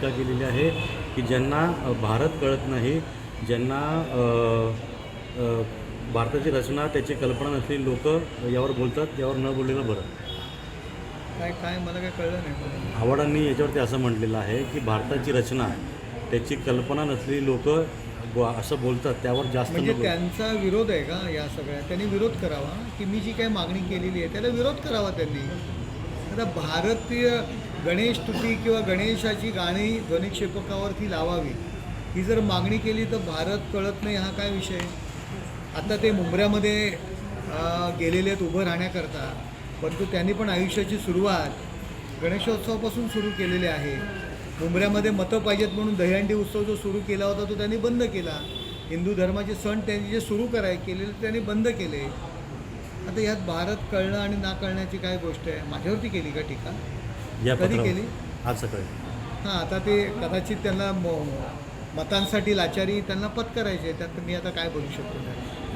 टीका केलेली आहे की ज्यांना भारत कळत नाही ज्यांना भारताची रचना त्याची कल्पना नसलेली लोक यावर बोलतात यावर न बोललेलं बरं. काय काय मला काय कळलं नाही. आव्हाडांनी याच्यावरती असं म्हटलेलं आहे की भारताची रचना त्याची कल्पना नसलेली लोक असं बोलतात त्यावर जास्त म्हणजे त्यांचा विरोध आहे का या सगळ्या? त्यांनी विरोध करावा? की मी जी काही मागणी केलेली आहे त्याला विरोध करावा त्यांनी? आता भारतीय गणेश स्तुती किंवा गणेशाची गाणी ध्वनिक्षेपकावरती लावावी ही जर मागणी केली तर भारत कळत नाही हा काय विषय? आता ते मुंबऱ्यामध्ये गेलेले आहेत उभं राहण्याकरता परंतु त्यांनी पण आयुष्याची सुरुवात गणेशोत्सवापासून सुरू केलेली आहे. मुंबऱ्यामध्ये मतं पाहिजेत म्हणून दहीहंडी उत्सव जो सुरू केला होता तो त्यांनी बंद केला. हिंदू धर्माचे सण त्यांनी जे सुरू कराय केलेले त्यांनी बंद केले. आता यात भारत कळणं आणि ना कळण्याची काय गोष्ट आहे? माझ्यावरती केली का टीका? या कधी पत्रावर. केली? आज सकाळी हां आता ते कदाचित त्यांना म मतांसाठी लाचारी त्यांना पत्करायचे त्यात मी आता काय बोलू शकतो? त्याला